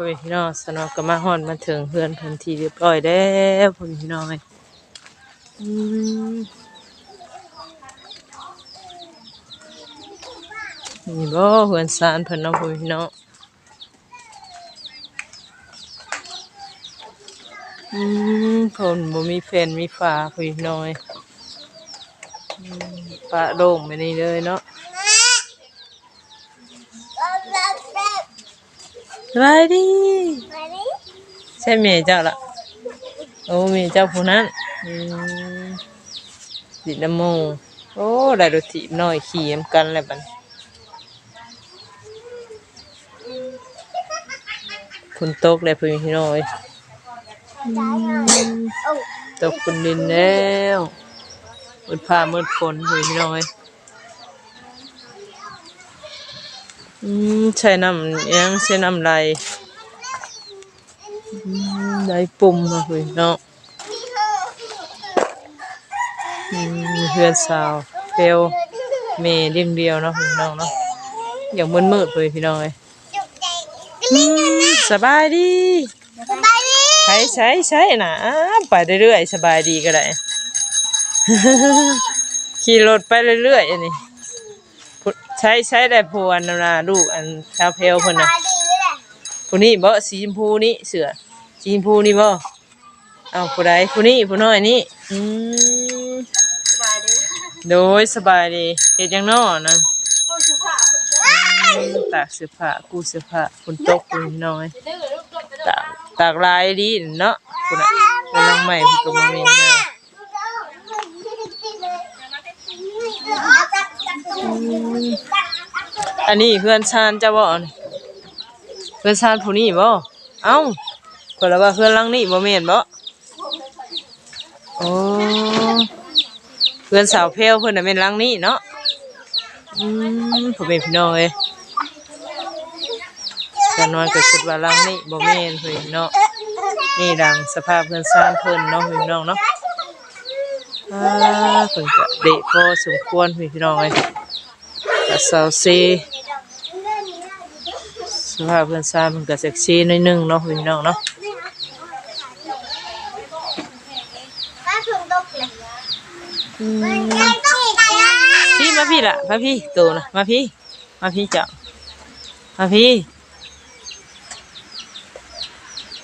พ่อแม่พี่น้องสนอกก็มาฮอดมาถึงเพื่อนเพิ่นทีเรียบร้อยแล้วพ่อแม่พี่น้องนี่บ่เพื่อนซานเพิ่นเนาะพ่อแม่พี่น้องอืมเพิ่นบ่มีแฟนมีฝาพ่อแม่พี่น้องปะโด่งไปนี่เลยเนาะ ส บายดีใช่เมียเจ้าละโอ้เมียเจ้าผู้นั้นอืมดินน้ำโมโอ้ได้รถถีบน้อยขี่นำกันแล้วบัดนี้ฝนตกเลยพี่พี่น้อยอืมตกคนดินแล้วมืดผ้ามืดฝนพี่พี่น้อย อืมใช้น้ำยังใช้น้ำลายอืมได้ปุ่มเนาะพี่น้องอืมเพื่อนสาวเฟลเมย์เลี้ยงเดียวเนาะพี่น้องเนาะอย่างมืดมืดเลยพี่น้องเอ้ยสบายดีใช้ใช้ใช้นะไปเรื่อยๆสบายดีก็ได้ขี่รถไปเรื่อยๆอันนี้ ใช้ใช้ได้พวนนนะลูกอันชาวเพลเพิ่นน่ะผู้นี้บ่สีชมพูนี่เสือสีชมพูนี่บ่เอาผู้ใดผู้นี้ผู้น้อยนี่อืมโดยสบายดีเฮ็ดหยังน้อนั่นอืมตากเสื้อผ้ากู้เสื้อผ้าฝนตกพุ่นน้อยตากตากลายดีเนาะพุ่นน่ะกำลังใหม่เพิ่นก็บ่มีแม่ อันนี้เพื่อนชานจ้าบ่นี่เพื่อนชานผู้นี้บ่เอ้าเพิ่นละว่าเพื่อนลังนี้บ่แม่นบ่โอ้เพื่อนสาวเพลเพิ่นน่ะแม่นลังนี้เนาะอืมพ่อแม่พี่น้องเอ้ยแต่น้อยก็คิดว่าลังนี้บ่แม่นเพิ่นเนาะนี่ดังสภาพเพื่อนชานเพิ่อนเนาะพี่น้องเนาะอ่าเพิ่นก็เดะพอสมควรพี่น้องเอ้ย ก็เซาซีสภาพเพื่อนซ่ามันก็เซ็กซี่หนิดนึงเนาะพี่น้องเนาะพี่มาพี่ละมาพี่ตัวนะมาพี่ มาพี่เจ้ามาพี่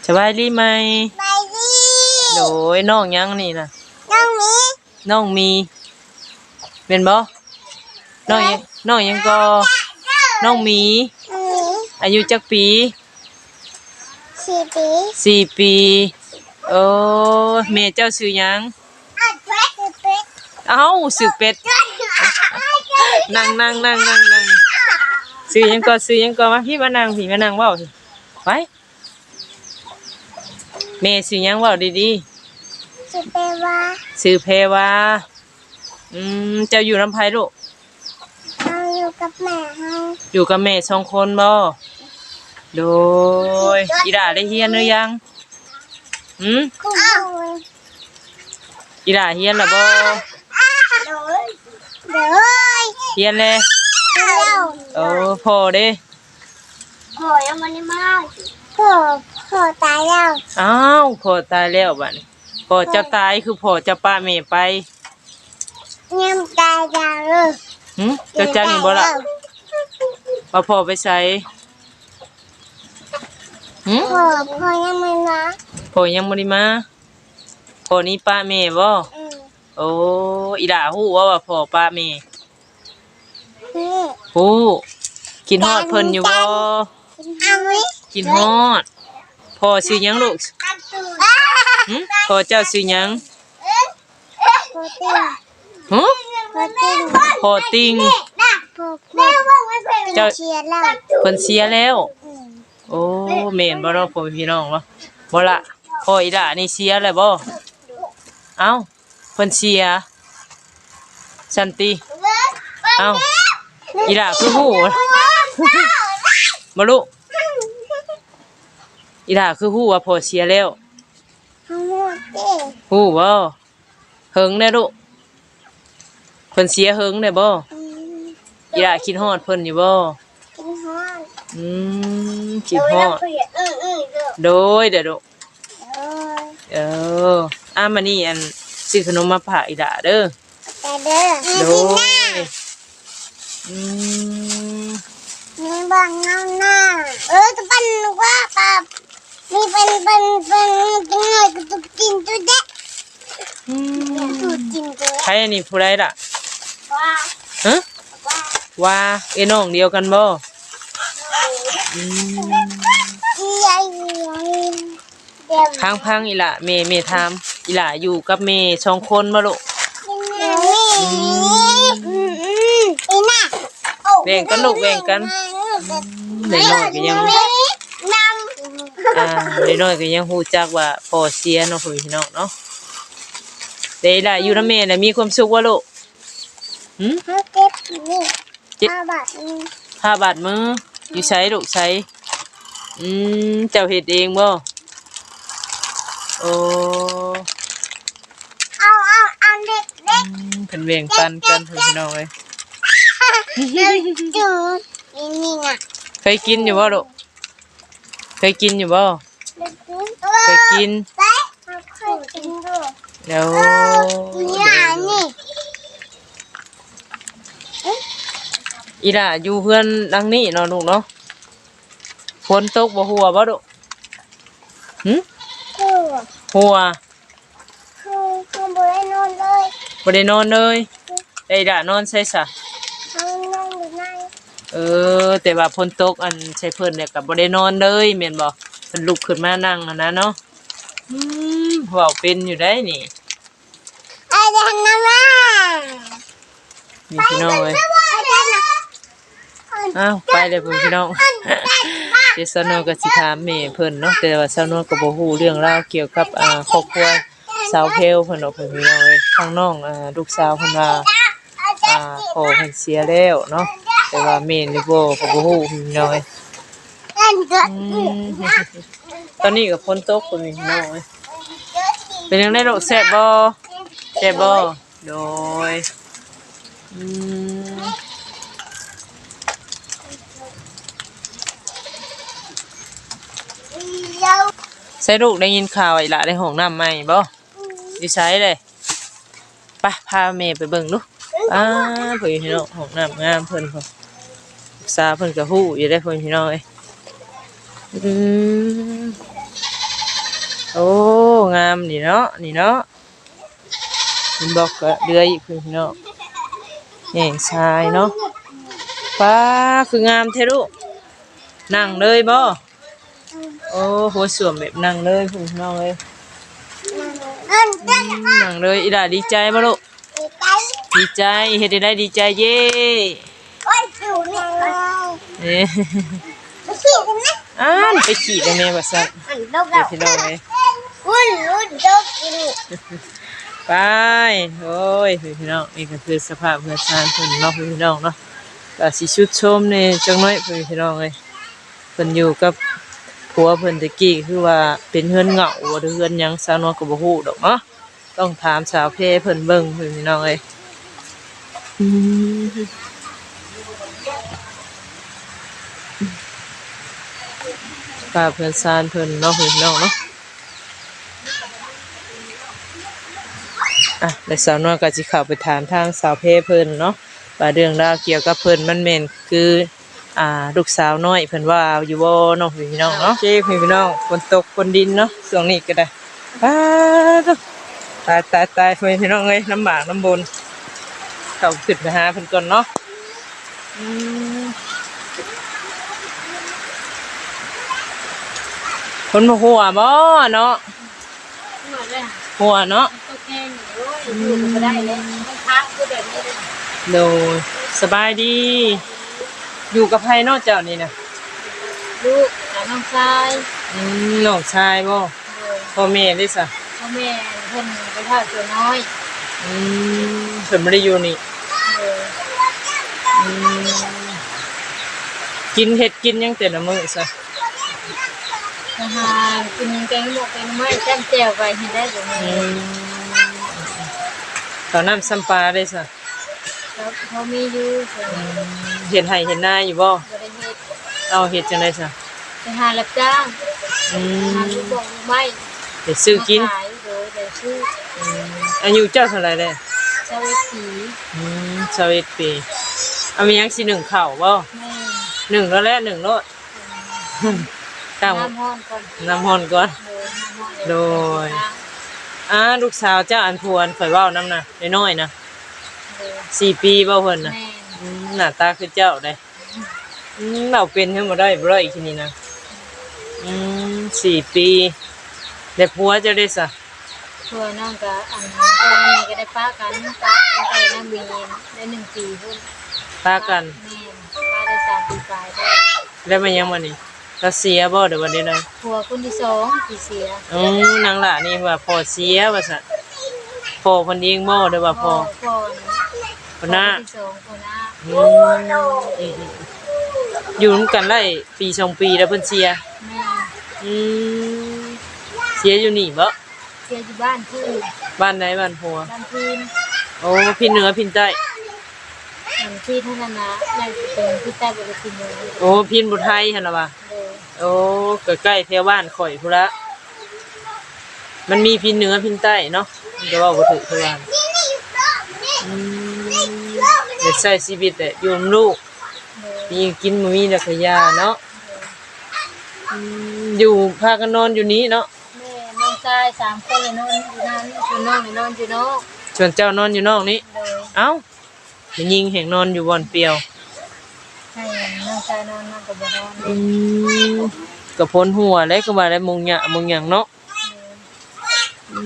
สบายดีไหมโดยน้องยังนี่นะน้องมีเป็นบ่ น้องยังน้องยังก็น้องมี อายุจักปีสี่ปีสี่ปีโอ้แม่เจ้าซื้อหยังอัดเป็ดเป็ดเอ้าซื้อเป็ดนั่งนั่งนั่งนั่งนั่งซื้อหยังก็ซื้อหยังก็มาพี่มานั่งพี่มานั่งเว้าสิไปแม่ซื้อหยังเว้าดีสิเปว่าๆซื้อเพวาอืมเจ้าอยู่ลำไผลูกเราอยู่ กับแม่เฮาอยู่กับแม่สองคนบ่โดยอีดาได้เฮียนหรือยังหืมคุ้มเลยอีดาเฮียนแล้วบ่เดี๋ยวเดี๋ยวเฮียนเลยเดี๋ยวโอ้พ่อเด้โหยังมันไม่มาพ่อพ่อตายแล้วอ้าวพ่อตายแล้วบัดนี้พ่อเจะตายคือพ่อเจะป้าแม่ไปยังตายแล้วเลย หึเจ้าจักนี่บ่ล่ะว่าพ่อไปใส่หึพ่อพ่อยังไม่มาพ่อยังบ่ได้มาพ่อนี้ป้าแม่บ่อืมโอ้อีดาฮู้ว่าว่าพ่อป้าแม่นี่ฮู้กินฮอดเพิ่นอยู่บ่เอาไหมกินฮอดพ่อชื่อหยังลูกอัดตูดหึพ่อเจ้าชื่อหยังพ่อติ้งหึ พ่อติ้งพ่อติงพ่อพ่อเจ้าเชียร์แล้วเพิ่นเสียแล้วอืมโอ้แม่นบ่เนาะพ่อแม่พี่น้องเนาะบ่ละพ่ออีหล่านี่เสียแล้วบ่เอ้าเพิ่นเสียสันติเอ้าอีหล่าคือฮู้บ่รู้อีหล่าคือฮู้ว่าพ่อเสียแล้วทั้งหมดเด้ฮู้บ่เฮิงแน่ลูก เพิ่นเสียเฮิงได้บ่อืมอีหล่าคิดฮอดเพิ่นอยู่บ่กินฮอนอืมคิดฮอดอืออือโดยเด้อลูกเออเอออ้ามานี่อันซื้อขนมมาฝากอีด่าเด้อแต่เด้อโดยอืมมีบางเงาหน้าเออจะเป็นว่าปับมีเป็นเป็นเป็นเป็นหน่อยก็ตุกกินตัวเด็กอืมตุกกินตัวใครอันนี้ผู้ใดล่ะว่า ฮะว่าว่าเอ้น้องเดียวกันบ่อืมอีไอเดี๋ยวพังพังอีหล่ะเมเมถามอีหล่ะอยู่กับเมสองคนบ่ลูกนี่อืมอืมอีน่ะแบ่งกันลูกแบ่งกันเด็กน้อยก็ยังนอ่าเด็กน้อยก็ยังฮู้จักว่าพ่อเสียเนาะพ่อพี่น้องเนาะเด็กล่ะอยู่นำแม่น่ะมีความสุขบ่ลูก หึำเขาเก็บนี่ห้าบาทนี่ผ้าบาดมืออยู่ใช้ลูกใช้อืมเจ้าเฮ็ดเองบ่โอ้เอาเอาเอาเด็กเด็กอืมเพิ่นแบ่งปันกันพ่อพี่น้องเอ้ยจูนี่นี่น่ะเคยกินอยู่บ่ลูกเคยกินอยู่บ่เคยกินไปเคยกินด้วย เดี๋ยว นี่อะนี่ อีล่ะอยู่เพื่อนดังนี้เนาะลูกเนาะฝนตกบ่หัวบ่ลูกหึคือหัวคือคือบ่ได้นอนเลยบ่ได้นอนเลยได้ด่านอนใช่ซะเขานอนอยู่ในเออ แต่ว่าฝนตกอันใช่เพิ่นเนี่ยก็บ่ได้นอนเลยแม่นบ่เพิ่นลุกขึ้นมานั่งอะนะเนาะอืมเว้าเป็นอยู่ได้นี่ไอ้เด็กน้ำมานี่พี่น้องเอ้ยไอ้เด็กน้ำ อ้าวไปเลยพี่น้องเดี๋ยวสาวนวลก็สิถามแม่เพิ่นเนาะแต่ว่าสาวนก็บ่ฮู้เรื่องราวเกี่ยวกับอ่าครอบครัวสาวเพลเพิ่นเนาะเพิ่นพี่น้องเอ้ยทางน้องอ่าลูกสาวเพิ่นว่าอ่าพ่อเพิ่นเสียแล้วเนาะแต่ว่าแม่นี่บ่ก็บ่ฮู้พี่น้องเอ้ยตอนนี้ก็ฝนตกพุ่นพี่น้องเอ้ยเป็นจังได๋ลูกแซ่บบ่แซ่บบ่โดยอืม เยา ใส่ลูกได้ยินข่าวไอ้ละในห้องน้ำใหม่บ่ดิใช้เลยไปพาแม่ไปเบิ่งลูกอ้าเพิ่นพี่น้องห้องน้ำงามเพิ่นพอศึกษาเพิ่นก็ฮู้อยู่ได้เพิ่นพี่น้องเอ้ยอืมโอ้งามนี่เนาะนี่เนาะมันบอกก็เดือยอีกเพิ่นพี่น้องแห่งชายเนาะป้าคืองามแท้ลูกนั่งเลยบ่ โอ้โหสวมแบบนั่งเลยคุณน้องเลยนั่งเลยอีหล่าดีใจบ่ลูกดีใจเฮ็ดได้ดีใจเย้โอ้ยอันี่เอ๊ะไปขี่กันนะอ้านไปขี่ได้แม่ว่าซั่นอันดกเดี๋แล้ยววพี่น้องเลยวุ่นวุ่นดกกินไปโอ้ยพี่น้องนี่ก็คือสภาพเพื่อนชานเพิ่นเนาะพี่น้องเนาะก็สิชุดชมนี่จังน้อยพี่น้องเลยเพิ่นอยู่กับ ผัวเพิ่นตะกี้คือว่าเป็นเฮือนเหงาบ่หรือเฮือนหยังสาวนวลก็บ่ฮู้ดอกเนาะต้องถามสาวเพเพิ่นเบิ่งพี่น้องเอ้ยป้าเพื่อนซานเพิ่นเนาะเพิ่นน้องเนาะอะแล้วสาวนวลก็สิเข้าไปถามทางสาวเพเพิ่นเนาะว่าเรื่องราวเกี่ยวกับเพิ่นมันแม่นคือ อ่าลูกสาวน้อยเพิ่นว่าอยู่บ่เนาะพี่น้องเนาะโอเคพี่น้องฝนตกฝนดินเนาะช่วงนี้ก็ได้ป้าดตายตายตายพี่น้องเอ้ยลำบากลำบนเข้าขึ้นไปหาเพิ่นก่อนเนาะอืมคนมาหัวบ่เนาะหัวเนาะโดยสบายดี อยู่กับไผเนอกเจ้านี่นะลูกหาน้องชายอืมน้องชายบ่พ่อแม่ได้ซะพ่อแม่เพิ่นไปทอดตัวน้อยอืมเพิ่นบ่ได้อยู่นี่เลยอืมกินเฮ็ดกินหยังแต่ละมื้อซะทหารกินแกงหมกแกงไม้แจ้มแจ่วไปเห็นได้ตรงอืนี้มข้าวน้ำซ้ำปลาได้ซะ แล้วเขามีอยู่เพิ่น อืม เฮ็ดให้เฮ็ดนาอยู่บ่บ่ได้เฮ็ดเอาเฮ็ดจังได๋ซะไปหารับจ้างออืมทำลูกบอกลูกไม่เดี๋ยวซื้อกินมาขายโดยแต่ชื่ออืมอายุเจ้าเท่าไหร่เลยเจ้าเวทีอืมสวิตปีเอามียังสิหนึ่งเข่าบ่แม่หนึ่งแล้วแหละหนึ่งโลดตั้งน้ำห้อนก่อนน้ำฮอนก่อน โดยน้ำห้อนเลยโดย อ่าลูกสาวเจ้าอันพวนข่อยเว้านํน่ะน้อยๆนะโดยสี่ปีบ่เพิ่นน่ะแม่อืม หน้าตาคือเจ้าได้อืมเราเป็นขึ้นมาได้บ่ได้อีกทีนี้นะอืมสี่ปีได้ผัวเจ้าได้ซะช่วยน้องกับอันพ่อแม่ก็ได้ป้ากันป้าตั้งแต่น้ำบีได้หนึ่งปีพุ่นพากันแม่ป้าได้สามปีปลายได้แล้วมันยังมานี่เราเสียบ่เดี๋ยววันนี้เลยผัวคนที่สองที่เสียอืมนางหล่ะนี่ว่าพอเสียว่าซั่นพ่อเพิ่นเองบ่ได้ว่าพ่อพ่อคนหน้าที่สองคนหน้า อืมอืมๆอยู่นำกันได้ปีสองปีแล้วเพิ่นเสียแม่อืมเสียอยู่นี่บ่เสียอยู่บ้านที่บ้านไหนบ้านผัว บ้านพีนโอ้พี่เหนือพี่ใต้อันที่เท่านั้นนะนั่นเป็นที่ใต้บริษัทเลยโอ้พี่บุไทยหั่นล่ะว่าเลยโอ้ใกล้ๆแถวบ้านข่อยพุ่นละมันมีพี่เหนือพี่ใต้เนาะเดี๋ยวเว่าบ่ถูกคือว่าอืม เดี๋ยวใช้ชีวิตแต่อยู่กับลูกเลยมีกินบ่มีแต่ขยาเนาะอืมอยู่พากันนอนอยู่นี้เนาะแม่น้องชายสามคนเลยนอนอยู่นั่นอยู่น้องเลยนอนอยู่นอกส่วนเจ้านอนอยู่นอกนี้เลยเอ้าไปยิงแห่งนอนอยู่บ่อนเปรียวให้น้องชายนอนนอนกับบ่นอนเลอืยมก็พ้นหัวแล้วก็ว่าแล้วมุงหยะมุงหยังเนาะอื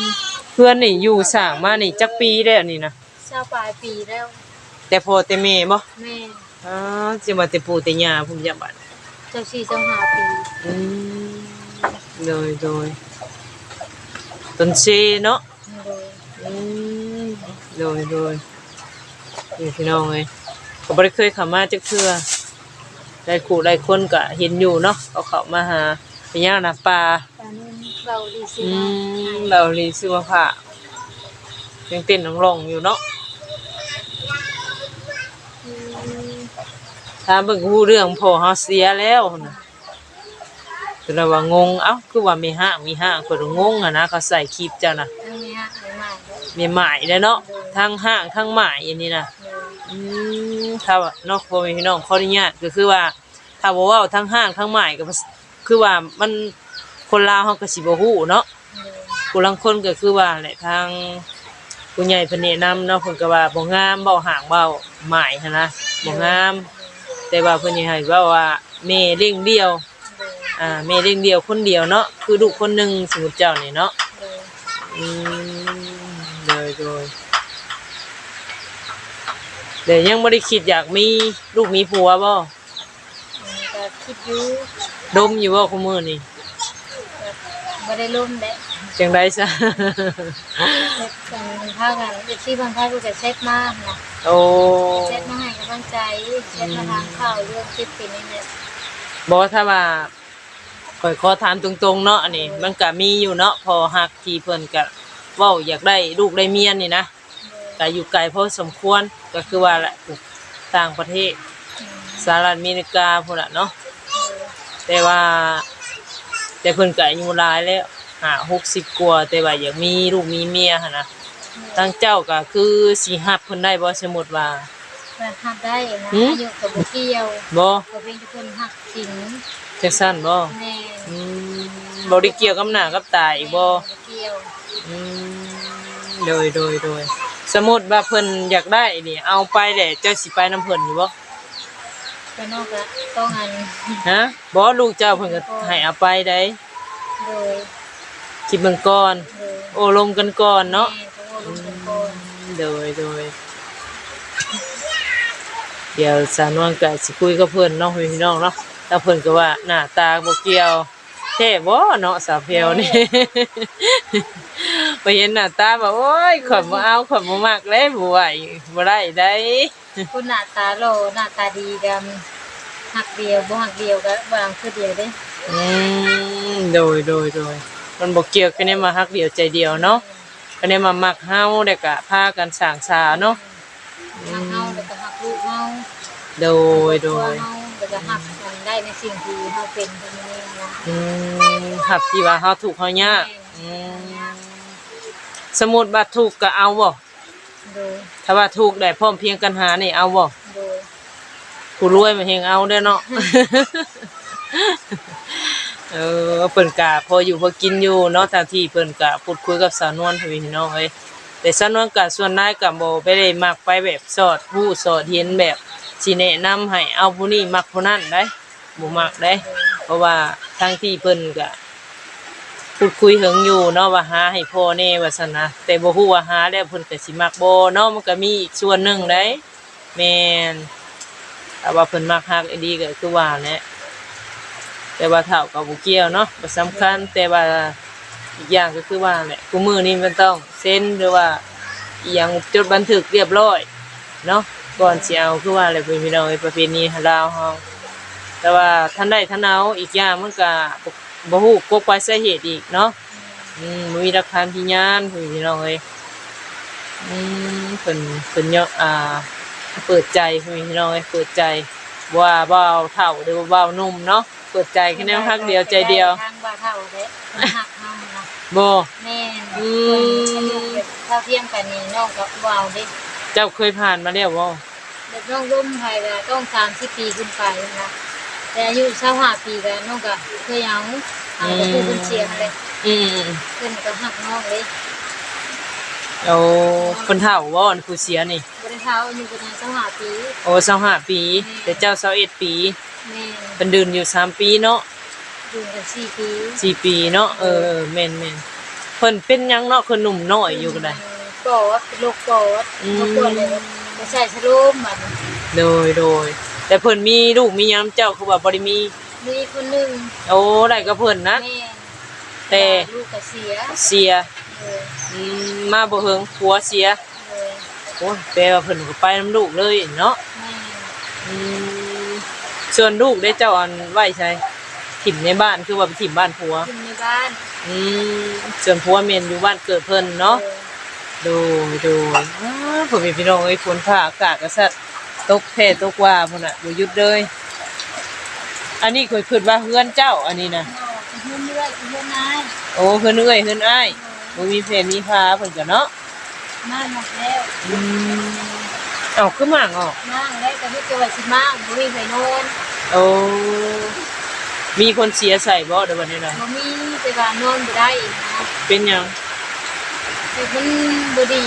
มเพื่อนนี่อยู่สร้างมานี่จักปีแล้วนี่นะเช้าปลายปีแล้ว แต่พอแต่แม่บ่แม่อ๋อสิมาแต่ปู่แต่ย่าพุ่นจักบัดเจ้าสี่เจ้าห้าปีอืมโดยโดยต้นเซเนาะเลยอืมโดยโดยนี่พี่น้องเอ้ยก็บ่ได้เคยเข้ามาจักเทื่อได้คู่ได้คนก็เห็นอยู่เนาะเขาเข้ามาหาไปย่างนาป่าตอนนี้เราดีสิอืนะมเราลีซื้อมาผ่ายังเต้นน้องลงอยู่เนาะ ถ้ามเบิ่งฮู้เรื่องพ่อเฮาเสียแล้วนะคือเราว่างงเอ้าคือว่ามีห้างมีห้างคนงงอะนะเขาใส่คลิปเจ้านะทั้งนี้ฮะไม่มากมีหมายแล้วเนาะทั้งห้างทั้งหมายอันนี้นะอืมถ้าว่านาะพ่อแม่พี่น้องขออนุญาตก็คือว่าถ้าบ่เว้าทั้งห้างทั้งหมายก็คือว่ามันคนลาวเฮาก็สิบ่ฮู้เนาะเลยผู้ลังคนก็คือว่าแหละทางผู้ใหญ่เพิ่นแนะนำเนาะเพิ่นก็ว่าบ่งามเว้าห่างเว้าหมายหันนะบ่งาม แต่ว่าเพิ่นสิให้เว้าว่าแม่เลี้ยงเดียวเลยอ่าแม่เลี้ยงเดียวคนเดียวเนาะคือลูกคนหนึงสมมุติเจ้านี่เนาะเลยอืมโดยโดยเดี๋ยวยังบ่ได้คิดอยากมีลูกมีผัวบ่อันนี้ก็คิดอยู่ดมอยู่บ่คุมื้อนี่ไม่ได้ร่มแหละจังได๋ซะเช็ดกัน พากันเด็กที่บางท่านก็จะเช็ดมากนะโอ้เช็ดมาให้กำลังใจเช็ดมาทางข่าวเรื่องคลิปปีนี้เนี่ยบอกถ้าว่าขอยขอถามตรงๆเนาะอันนี้มันก็มีอยู่เนาะพอหักทีเพิ่นก็เว้าอยากได้ลูกได้เมียนี่นะก็อยู่ไกลพอสมควรก็คือว่าแหละต่างประเทศสหรัฐอเมริกาพุ่นน่ะเนาะแต่ว่า แต่เพิ่นก็อายุหลายแล้วห้าหกสิบกว่าแต่ว่าอยากมีลูกมีเมียนะ ทางเจ้าก็คือสิฮับเพิ่นได้บ่สมมุติว่ามันหักได้นะหืมอยู่กับบุเกี่ยวบ่ก็เป็นทุกคนหักจริงจังซั่นบ่แม่อืมบ่ได้เกี่ยวกับหน้ากับตาอีกบ่เกี่ยวอืมโดยโดยโดยสมมติว่าเพิ่นอยากได้นี่ เอาไปแหละเจ้าสิไปน้ำเพิ่นอยู่บ่ไปนอกก็ต้องอันฮะบ่ลูกเจ้าเพิ่นก็ให้เอาไปได้โดยคิดเบิ่งก่อน โดยโอ้ลมกันก่อนเนาะ แม่ก็ว่าลูกเป็นคน โดยโดยเดี๋ยวสาวนวลก็สิคุยกับเพิ่นเนาะพี่น้องเนาะถ้าเพิ่นก็ว่าหน้าตาบ่เกี่ยวแท้บ่เนาะสาวเพลวนี่ไปเห็นหน้าตาแบบโอ้ยข่อยบ่เอาข่อยบ่มักเลยบ่ไหวบ่ได้ได้คุณหน้าตาโลหน้าตาดีดำหักเดียวบ่หักเดียวก็บางคือเดียวเด้อืมโดยโดยโดยมันบอกเกี่ยวกันเนี่ยมาฮักเดียวใจเดียวเนาะ กันเนี่ยมามักเฮาเด็กะพากันสร้างสาเนาะหักเฮาแล้วก็หักลูกเฮาโดยโดยเฮาแล้วก็หักกันได้ในสิ่งที่เฮาเป็นตอนนี้นะอืมครับที่ว่าเฮาถูกข์เฮายากอืมสมมุติว่าถูกข์ก็เอาบ่โดยถ้าว่าถูกข์ได้พร้อมเพรียงกันหานี่เอาบ่โดยผู้รวยมาเฮงเอาเด้อเนาะ เออเพิ่นกะพออยู่พอกินอยู่เนาะทางที่เพิ่นกะพูดคุยกับสาวนวลพี่น้องเอ้ยแต่สาวนวลกะส่วนนายกะบ่ไปได้มักไปแบบสอดผู้สอดเห็นแบบสิแนะนำให้เอาผู้นี้มักผู้นั้นได้บ่มักได้ เพราะว่าทางที่เพิ่นกะพูดคุยถึงอยู่เนาะว่าหาให้พ่อแน่ว่าซั่นนะแต่บ่ฮู้ว่าหาแล้วเพิ่นก็สิมักบ่เนาะมันก็มีอีกส่วนหนึ่งได้แม่นแต่ว่าเพิ่นมักฮักไอ้ดีก็คือว่าแหละ แต่ว่าเท่ากับบ่เกี่ยวเนาะบ่สำคัญแต่ว่าอีกอย่างก็คือว่าแหละกูมือนี้มันต้องเซ็นหรือว่าอีหยังจดบันทึกเรียบร้อยเนาะก่อนสิเอาคือว่าอะไรเป็นพี่น้องไอ้ประเพณีลาวเฮาแต่ว่าท่านใดท่านเอาอีกอย่างมันก็บ่ฮู้กกไปสาเหตุอีกเนาะอืมมีหลักฐานพยานพี่น้องเอ้ยอืมเพิ่นเพิ่นยกอ่าเปิดใจพี่น้องเอ้ยเปิดใจว่าเบาเท่าหรือว่าเบานุ่มเนาะ เปิดใจแค่แนวฮักเดียวใจเดียวทางบ่าเท่าเด้มันหักเฮานะบ่แม่นอืมเท่าเทียมกันนี่น้องก็ว้าวเด้เจ้าเคยผ่านมาแล้วบ่เด็กน้องร่มไทยก็ต้อง30ปีขึ้นไปนะแต่อายุ25ปีก็น้องก็เคยเอาเอาแต่ผู้เพิ่นเชียร์นั่นแหละอืมเพิ่นก็หักน้องเลยโอ้คนเฒ่าบ่อันผู้เสียนี่บ่ได้เท่าอายุประมาณ25ปีโอ้25ปีแต่เจ้า21ปีแม่น เพิ่นดื่นอยู่3ปีเนาะอยู่กัน4ปี4ปีเนาะเออเออแม่นๆเพิ่นเป็นหยังเนาะคนหนุ่มน้อยอยู่ก็ได้ปอดเป็นโรคปอดอืมเขาปวดเลยไม่ใช่สโลมมันโดยโดยแต่เพิ่นมีลูกมีหยังเจ้าคือว่าบ่ได้มี มีคนหนึงโอ้ได้ก็เพิ่นนะแม่แต่ลูกก็เสียเสียเอออืมมาบ่เฮิงผัวเสียเออโอ้ยแปลว่าเพิ่นก็ไปน้ำลูกเลยเนาะแม่อืม ส่วนลูกได้เจ้าอันไว้ใช่ถิ่มในบ้านคือว่าไปถิ่มบ้านผัวขึ้นในบ้านอืมส่วนผัวเมนอยู่บ้านเกิดเพิ่นเนาะออโดยโดยอ้าวผมมีพี่น้องเอ้ยฝนฟ้าอากาศก็สัตว์ตกแท้ตกว่าพุ่นน่ะบ่หยุดเลย อันนี้เคยคิดว่าเฮือนเจ้าอันนี้นะนอกเพื่อนเรื่อยเพื่อนนายโอ้เฮือนเอ้ยเฮือนอ้ายบ่มีเพนมีพาเพิ่นก็เนาะ มาหมดแล้วอืม เอ้าคือหมางออกนั่งได้แต่ไม่เจอว่าสิมากบ่มีใครนอนโอ้มีคนเสียใส่บ่เดี๋ยววันนี้นะบ่มีแต่ว่านอนบ่ได้อีกนะเป็นหยังแต่มันบ่ดี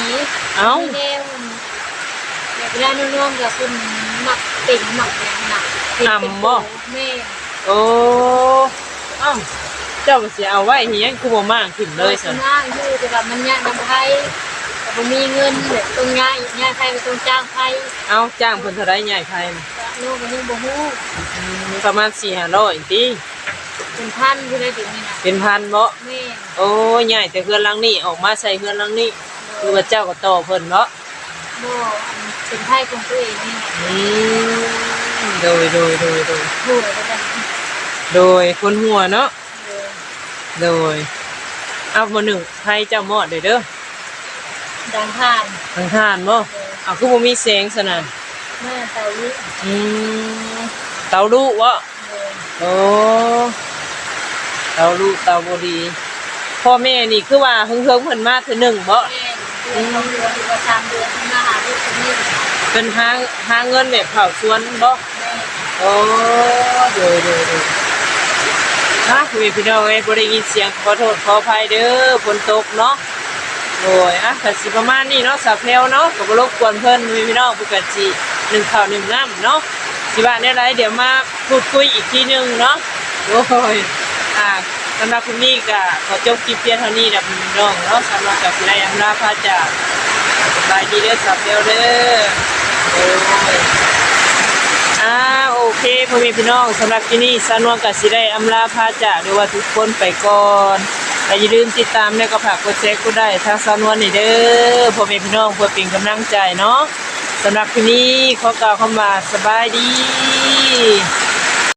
เอ้ามีแนวแต่เวลานอนๆกับคุณมักติ่งมักอย่างหนักติ่งเป็นโตแม่โอ้เอ้าเจ้าก็สิเอาไว้เฮียงคือบ่มากขึ้นเลยซั่นง่ายอยู่แต่ว่ามันยากนำไผแต่ บ่มีเงินแบบต้องง่ายง่ายไผก็ต้องจ้างไผเอ้าจ้างเพิ่นเท่าไรใหญ่ไผน่ะโลกมันยังบ่ฮู้อืมประมาณ4-500ติเป็นพันผู้ใดถึงนี่น่ะเป็นพันบ่แม่โอ้ยใหญ่แต่เฮือนหลังนี้ออกมาใส่เฮือนหลังนี้คือว่าเจ้าก็ต่อเพิ่นเนาะบ่อันเป็นไผของตัวเองนี่น่ะอืมโดยโดยโดยโดยฮู้แล้วก็ได้โดยคนหัวเนาะเออโดยเอาบ่หนึ่งไผเจ้ามอดเด้อเด้อ ดังทานทางทานบ่เออเอาคือบ่มีแสงซะนั่นแม่เตาลุกอืมเตาลูกวะเออโอ้เตาลูกเตาบดี พ่อแม่นี่คือว่าเฮิงเฮิงๆเพิ่นมาเทื่อหนึ่งบ่ แม่เดือนสองเดือนหรือว่าสามเดือนมาหาลูกคนนี้เป็นหาหาเงินแบบเผาสวนบ่ แม่ โอ้โดยโดยโดยฮะคุยพี่น้องเอ้ยบ่ได้ยินเสียงขอโทษขออภัยเด้อฝนตกเนาะ โอ้ยอะก็สิประมาณนี้เนาะสาวแพรวเนาะก็บ่รบกวนเพิ่นมีพี่น้องเพิ่นก็สิหนึ่งข้าวหนึ่งน้ำเนาะสิว่าแนวใดเดี๋ยวมาพูดคุยอีกทีหนึงเนาะโอ้ยอ่าสำหรับคุณนี่ก็ขอจบคลิปเพียงเท่านี้นะพี่น้องเนาะสำหรับกับสิได้อำลาพาจากสบายดีเด้อสาวแพรวเด้อโอ้ยอ่าโอเคพ่อแม่พี่น้องสำหรับที่นี่สานวนกับสิได้อำลาพาจากหรือว่าทุกคนไปก่อน แต่อย่าลืมติดตามและก็ฝากกดแชร์ก็ได้ทางสานวนนี่เด้อพ่อแม่พี่น้องเพื่อเป็นกำลังใจเนาะสำหรับที่นี้ขอกล่าวคำว่าสบายดี